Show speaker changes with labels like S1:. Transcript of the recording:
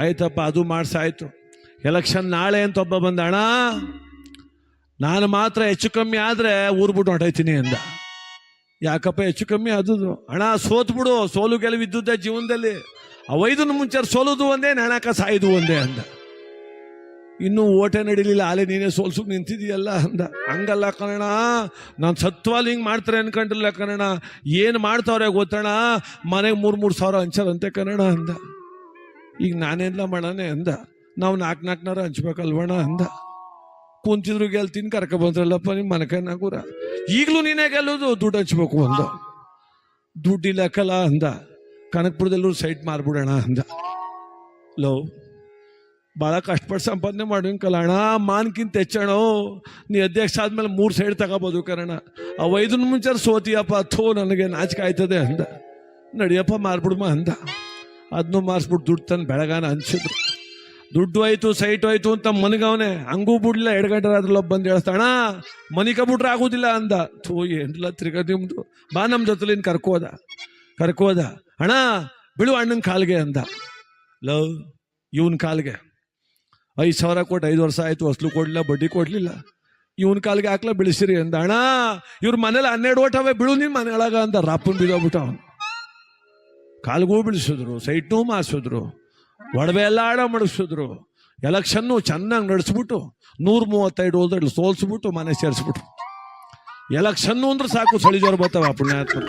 S1: ಆಯ್ತಪ್ಪ, ಅದು ಮಾಡ್ಸಾಯ್ತು. ಎಲೆಕ್ಷನ್ ನಾಳೆ ಅಂತ ಒಬ್ಬ ಬಂದ ಅಣ್ಣ ನಾನು ಮಾತ್ರ ಹೆಚ್ಚು ಕಮ್ಮಿ ಆದರೆ ಊರ್ ಬಿಟ್ಟು ಹೊಟ್ಟೈತೀನಿ ಅಂದ. ಯಾಕಪ್ಪ, ಹೆಚ್ಚು ಕಮ್ಮಿ ಆದದು. ಅಣ್ಣ ಸೋತ್ ಬಿಡು, ಸೋಲು ಗೆಲುವಿದ್ದುದೇ ಜೀವನದಲ್ಲಿ. ಅವೈದನ್ನು ಮುಂಚೆ ಸೋಲುದು ಒಂದೇ ನಾಣಕ ಸಾಯ್ದು ಒಂದೇ ಅಂದ. ಇನ್ನೂ ಓಟೆ ನಡೀಲಿಲ್ಲ, ಆಲೆ ನೀನೇ ಸೋಲ್ಸಕ್ಕೆ ನಿಂತಿದೀಯಲ್ಲ ಅಂದ. ಹಂಗಲ್ಲ ಕಣ ನಾನು ಸತ್ವಾಲ್ ಹಿಂಗೆ ಮಾಡ್ತಾರೆ ಅನ್ಕೊಂಡಿಲ್ಲ ಕಣ ಏನು ಮಾಡ್ತಾವ್ರೆ ಗೊತ್ತಣ ಮನೆಗೆ ಮೂರು ಮೂರು ಸಾವಿರ ಹಂಚಾರಂತೆ ಕನ್ನಡ ಅಂದ. ಈಗ ನಾನೆಲ್ಲ ಮಾಡೋಣ ಅಂದ. ನಾವು ನಾಲ್ಕು ನಾಲ್ಕುನೂರ ಹಂಚ್ಬೇಕಲ್ವಣ ಅಂದ. ಕುಂತಿದ್ರು ಗೆಲ್ತೀನಿ, ಕರ್ಕ ಬಂದ್ರಲ್ಲಪ್ಪ ನಿಮ್ಮ ಮನೆ ನಾಗೂರ ಈಗಲೂ ನೀನೇ ಗೆಲ್ಲೋದು, ದುಡ್ಡು ಹಂಚ್ಬೇಕು ಅಂದ. ದುಡ್ಡಿಲ್ಲ ಕಲ ಅಂದ. ಕನಕಪುರದಲ್ಲೂ ಸೈಟ್ ಮಾರ್ಬಿಡೋಣ ಅಂದ. ಲೋ ಭಾಳ ಕಷ್ಟಪಟ್ಟು ಸಂಪಾದನೆ ಮಾಡಿಕಲ್ಲ ಅಣ್ಣ ಮಾನ್ಕಿಂತ ಹೆಚ್ಚಣ. ನೀ ಅಧ್ಯಕ್ಷ ಆದಮೇಲೆ ಮೂರು ಸೈಡ್ ತಗೋಬೋದು ಕರಣ. ಅವ ಐದನ್ ಮುಂಚೆ ಸೋತಿಯಪ್ಪ, ಥೋ, ನನಗೆ ನಾಚಿಕೆ ಆಯ್ತದೆ ಅಂದ. ನಡಿಯಪ್ಪ, ಮಾರ್ಬಿಡ್ಮ ಅಂದ. ಅದನ್ನು ಮಾರಿಸ್ಬಿಟ್ಟು ದುಡ್ಡು ತಂದು ಬೆಳಗಾನ ಹಂಚಿದ್ರು. ದುಡ್ಡು ಆಯ್ತು ಸೈಟ್ ಆಯ್ತು ಅಂತ ಮನಗವನೆ. ಹಂಗೂ ಬಿಡ್ಲಿಲ್ಲ, ಎರಡು ಗಂಟೆ ಬಂದು ಹೇಳ್ತಾಣ ಮನಿಕ ಬಿಟ್ರೆ ಆಗೋದಿಲ್ಲ ಅಂದ. ಥೂ ಏನಿಲ್ಲ ತಿರ್ಗಾ ನಿಮ್ದು? ಬಾ ನಮ್ಮ ಜೊತೆಲಿ ಕರ್ಕೋದ. ಕರ್ಕೋದ. ಅಣ್ಣ, ಬಿಡು ಅಣ್ಣನ ಕಾಲ್ಗೆ ಅಂದ. ಲವ್ ಇವನ್ ಕಾಲ್ಗೆ. ಐದು ಸಾವಿರ ಕೊಟ್ಟು ಐದು ವರ್ಷ ಆಯ್ತು ವಸ್ಲು ಕೊಡಲಿಲ್ಲ, ಬಡ್ಡಿ ಕೊಡಲಿಲ್ಲ. ಇವನ್ ಕಾಲ್ಗೆ ಹಾಕ್ಲ, ಬಿಳಿಸಿರಿ ಅಂದ. ಅಣ್ಣ, ಇವ್ರ ಮನೇಲಿ ಹನ್ನೆರಡು ಓಟವೇ ಬಿಳು ನಿನ್ ಮನೆಯೊಳಗ ಅಂತ ರಾಪನ್ ಬಿದ್ದೋಗ್ಬಿಟ್ಟ ಅವನು. ಕಾಲ್ಗೂ ಬಿಡಿಸಿದ್ರು ಸೈಟ್ನೂ ಮಾಡಿಸಿದ್ರು ಒಡವೆ ಎಲ್ಲ ಆಡ ಮಾಡಿಸಿದ್ರು ಎಲೆಕ್ಷನ್ನು ಚೆನ್ನಾಗಿ ನಡೆಸ್ಬಿಟ್ಟು ನೂರ ಮೂವತ್ತೈದು ಹೋದಲ್ಲಿ ಸೋಲ್ಸ್ಬಿಟ್ಟು ಮನೆ ಸೇರಿಸ್ಬಿಟ್ರು. ಎಲೆಕ್ಷನ್ನು ಅಂದ್ರೆ ಸಾಕು, ಸಳಿಜೋರು ಬರ್ತಾವ ಪುಣ್ಯಾತ್ಮ